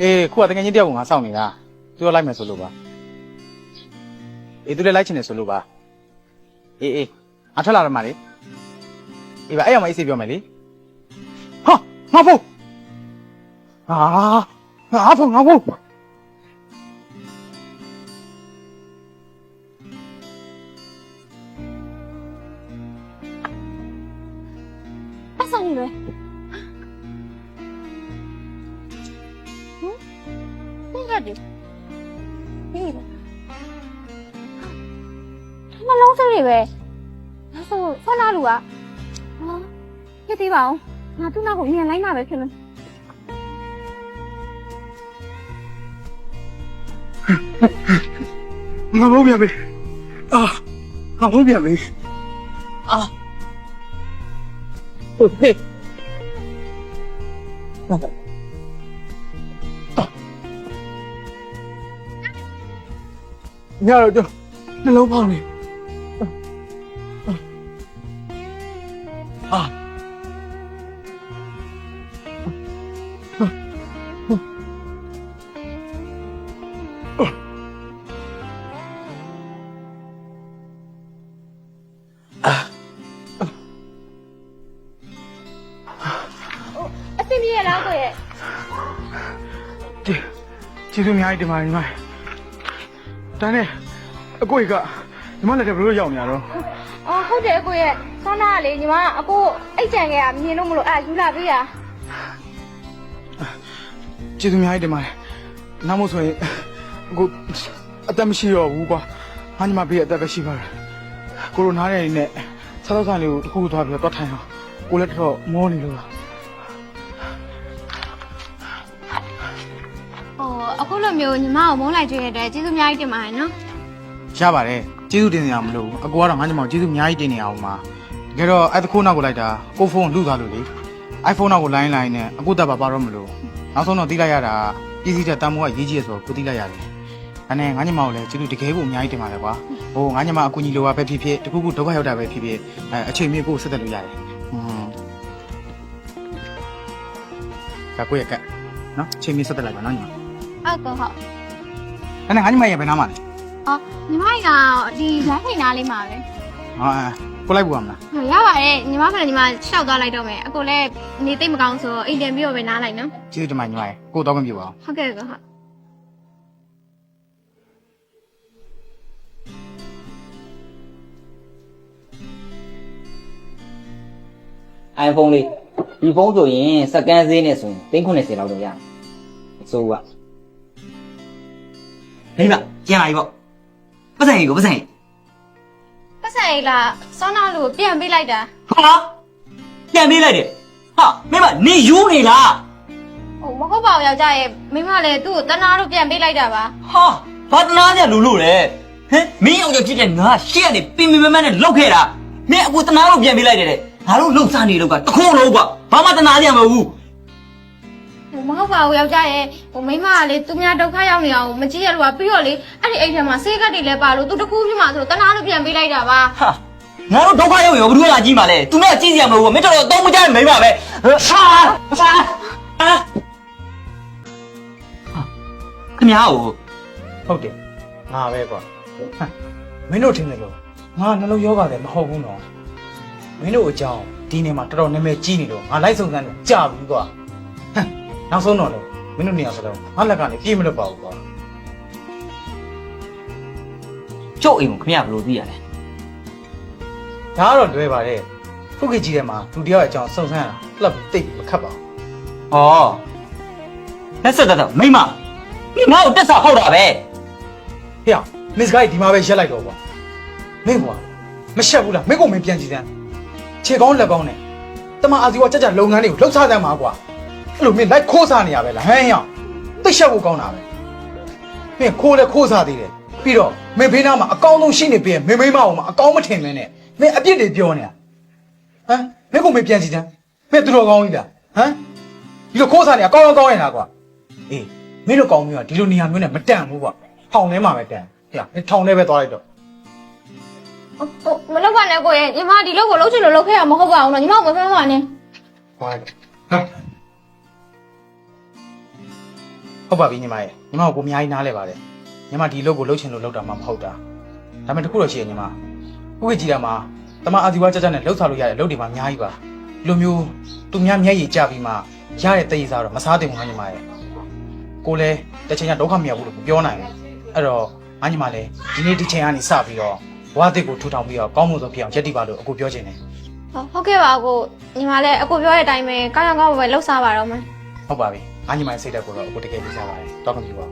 အေးခုကတကယ်ချင်းတယောက်ကငါစောင့်နေတာသူတော့လိုက်မယ်ဆိုလို့ပါအေးသူလည်းလိုက်ချင်တယ်ဆိုလို့ပါအေးအေးအထွက်လာတော့မှလေအေးပါအဲ့အောင်မအေးစေးပြောမယ်လေဟာငါဖို့ဟာငါဖို့ငါဖို့ပတ်ဆောင်နေလွယ် ဟမ်ဘယ်ကဒီဟေးနှလုံးစိတ်တွေပဲဒါဆိုဆွမ်းလာလူကဟာပြစ်သေးပါအောင်ငါသူ့နောက်ကိုအမြန်လိုက်မှာပဲဖြစ်မယ်ငါဖို့ပြန်ပြီအာငါဖို့ပြန်ပြီအာဟုတ်ဟဲ့ ညတော့နှလုံးပေါက်နေအာအာအဆင်ပြေရလားကိုရဲ့ကျေကျေးဇူးအများကြီးတင်ပါတယ်ညီမ တန်းနဲ့အကိုကြီးကညီမလက်ထက်ဘယ်လိုရောက်နေရတော့အော်ဟုတ်တယ်ကိုရဲ့ဆွမ်းလာကလေညီမအကိုအိတ်ကြံခဲ့တာမြင်လို့မလို့အဲ့ဒါယူလာပေးရကျေးဇူးအများကြီးတင်ပါတယ်နောက်မို့ဆိုရင်အခုအသက်မရှိတော့ဘူးကွာငါညီမဘေးအသက်ပဲရှိပါတယ်ကိုရိုနာနဲ့နေနဲ့ဆက်တော့ဆိုင်လေးကိုတစ်ခုခုသွားပြီးတော့တွတ်ထိုင်အောင်ကိုလည်းတော်တော်မောနေလို့လား လိုမျိုးညီမကိုမုန်းလိုက်ကြရတဲ့ကျေးဇူးအများကြီးတင်ပါတယ်နော်ရပါတယ်ကျေးဇူးတင်နေရမလို့အကိုကတော့ငါညီမကိုကျေးဇူးအများကြီးတင်နေအောင်ပါတကယ်တော့အဲ့တခုနောက်ကိုလိုက်တာကိုဖုန်းလူသွားလို့လေ iPhone နောက်ကိုလိုင်းလိုင်းနဲ့အခုတက်ပါပါတော့မလို့နောက်ဆုံးတော့တီးလိုက်ရတာပြည်စည်းတဲ့တန်မိုးကရေးကြီးရဆိုတော့ကိုတီးလိုက်ရတယ်ဒါနဲ့ငါညီမကိုလည်းကျေးဇူးတကယ်ကိုအများကြီးတင်ပါတယ်ကွာဟိုငါညီမအကူကြီးလိုပါပဲဖြစ်ဖြစ်တခုခုဒုက္ခရောက်တာပဲဖြစ်ဖြစ်အဲအချိန်မြေကိုဆက်သက်လို့ရတယ်ဟွန်းကကိုရကနော်အချိန်မြေဆက်သက်လိုက်ပါနော်ညီမ ဟုတ်ကောဟုတ်ဒါနဲ့ငါညီမရဲ့ဘယ်နားမှာလဲအော်ညီမကဒီလမ်းထိန်နားလေးမှာပဲဟာကိုလိုက်ဘူးမလားဟိုရပါတယ်ညီမကလည်းညီမရှောက်သွားလိုက်တော့မယ်အခုလည်းနေသိမ့်မကောင်းဆိုတော့အိမ်ပြန်ပြီးတော့ပဲနားလိုက်နော်ကျေးဇူးတင်ပါညီမရဲ့ကိုတော့မပြပါဘူးဟုတ်ကဲ့ကောဟုတ်အိုင်ဖုန်းလေးဒီဖုန်းဆိုရင်စကန်ဈေးနဲ့ဆိုရင်390လောက်တော့ရတယ်အစိုးက ဟေးမကျန်လာပြီပေါ့ပတ်စံကြီးကိုပတ်စံကြီးပတ်စံရီလာစောနာလူကိုပြန်ပေးလိုက်တာဟာပြန်ပေးလိုက်တယ်ဟာမင်းမနေယူနေလားဟိုမဟုတ်ပါဘူးယောက်ျားရဲ့မိမလည်းသူ့ကိုတနာလို့ပြန်ပေးလိုက်တာပါဟာဘာတနာကြလူလို့လဲဟင်မင်းအောင်ကြဖြစ်တဲ့ငါရှေ့ကနေပင်ပင်မမနဲ့လောက်ခဲ့တာမင်းအခုတနာလို့ပြန်ပေးလိုက်တယ်တဲ့ငါတို့လှုပ်ရှားနေလို့ကတခုံးလုံးကွာဘာမှတနာကြမဟုတ်ဘူးဟို မဟုတ်ပါဘူးယောက်ျားရဲ့ဟိုမိမကလေသူများဒုက္ခရောက်နေအောင်မကြည့်ရလို့ပါပြီးတော့လေအဲ့ဒီအိမ်ထဲမှာဆေးကတ်တွေလည်းပါလို့သူတခုပြမှာဆိုတော့တနာလို့ပြန်ပေးလိုက်တာပါဟာငါတို့ဒုက္ခရောက်ရောဘယ်သူကလာကြည့်မှာလဲသူတို့ကကြည့်စီရမလို့ဘူးမင်းတို့တော့တော့မကြတဲ့မိန်းမပဲဟာဟာဟာခမရဟိုဟုတ်တယ်ငါပဲကွာဟမ်မင်းတို့ထင်တယ်လို့ငါနှလုံးယောဂလည်းမဟုတ်ဘူးနော်မင်းတို့အကြောင်းဒီနေ့မှာတော်တော်နာမည်ကြီးနေတော့ငါလိုက်စုံစမ်းတယ်ကြာပြီကွာဟမ် နောက်ဆုံးတော့လေမင်းတို့နေရာစလုံးငါလက်ကနေပြေးမလို့ပါဘူးကွာကျုပ်အိမ်ကိုခမရဘယ်လိုသိရလဲဒါကတော့လွဲပါတယ်ခုခေတ်ကြီးထဲမှာလူတယောက်အကြောင်းစုံစမ်းရတာလှပ်တိတ်ပြီးမခတ်ပါဘူးဩလက်ဆက်တော့မိန်းမဒီငါ့ကိုတက်စာဟောက်တာပဲဟေ့အောင်မစ်ကိုင်းဒီမှာပဲရက်လိုက်တော့ကွာမင်းကွာမရှက်ဘူးလားမင်းကိုမင်းပြန်ကြည့်စမ်းခြေကောင်းလက်ကောင်းနဲ့တမအာဇီဝကြကြလုပ်ငန်းတွေကိုလှုပ်ရှားစမ်းပါကွာ အဲ့လိုမင်းလိုက်ခိုးစားနေရပဲလားဟမ်ဟေ့အောင်သိရှက်ဖို့ကောင်းတာပဲမင်းခိုးလဲခိုးစားသေးတယ်ပြီးတော့မင်းဖေးနားမှာအကောင်းဆုံးရှိနေပြီမင်းမိမအောင်မှာအကောင်းမထင်မင်းနဲ့မင်းအပြစ်တွေပြောနေတာဟမ်မင်းကိုမင်းပြန်ကြည့်စမ်းမင်းသူတော်ကောင်းကြီးလားဟမ်ဒီလိုခိုးစားနေအကောင်းကောင်းရင်လားကွာအေးမင်းတို့ကောင်းမျိုးကဒီလိုနေရာမျိုးနဲ့မတန်ဘူးကွာထောင်ထဲမှာပဲတန်ဟေ့အောင်ထောင်ထဲပဲသွားလိုက်တော့ဟိုမလုပ်ပါနဲ့ကိုရဲ့ညီမဒီလုပ်ကိုလုပ်ချင်လို့လုပ်ခဲ့ရမဟုတ်ပါဘူးနော်ညီမကိုမဖမ်းပါနဲ့ဟောဟမ်ဟု တ်ပါပြီညီမရဲ့ညီမကိုကိုအများကြီးနားလဲပါတယ်ညီမဒီအလုပ်ကိုလုပ်ချင်လို့လုပ်တာမှမဟုတ်တာဒါပေမဲ့တစ်ခုတော့ရှိရညီမဥပ္ပကြည်တာမှာတမအာဇီဝကြကြနဲ့လှုပ်ဆောင်လို့ရတဲ့လုပ်တွေမှာအများကြီးပါဒီလိုမျိုးသူများမျက်ရည်ကျပြီးမှရတဲ့တည်ရစားတော့မစားတင်ဘူးငါညီမရဲ့ကိုလည်းတစ်ချိန်ကဒုက္ခမရဘူးလို့ပြောနိုင်တယ်အဲ့တော့ငါညီမလည်းဒီနေ့ဒီချိန်ကနေစပြီးတော့ဘဝအသစ်ကိုထူထောင်ပြီးတော့ကောင်းမှုဆုံးဖြစ်အောင်ယက်တိပါလို့အခုပြောချင်တယ်ဟုတ်ကဲ့ပါကိုညီမလည်းအကိုပြောတဲ့အတိုင်းပဲကောင်းကောင်းကောင်းပဲလှုပ်ရှားပါတော့မယ်ဟုတ်ပါပြီ ငါညီမရဲ့စိတ်ဓာတ်ကိုတော့အခုတကယ်ပြစားပါတယ်တောက်ခွင့်ပြုပါ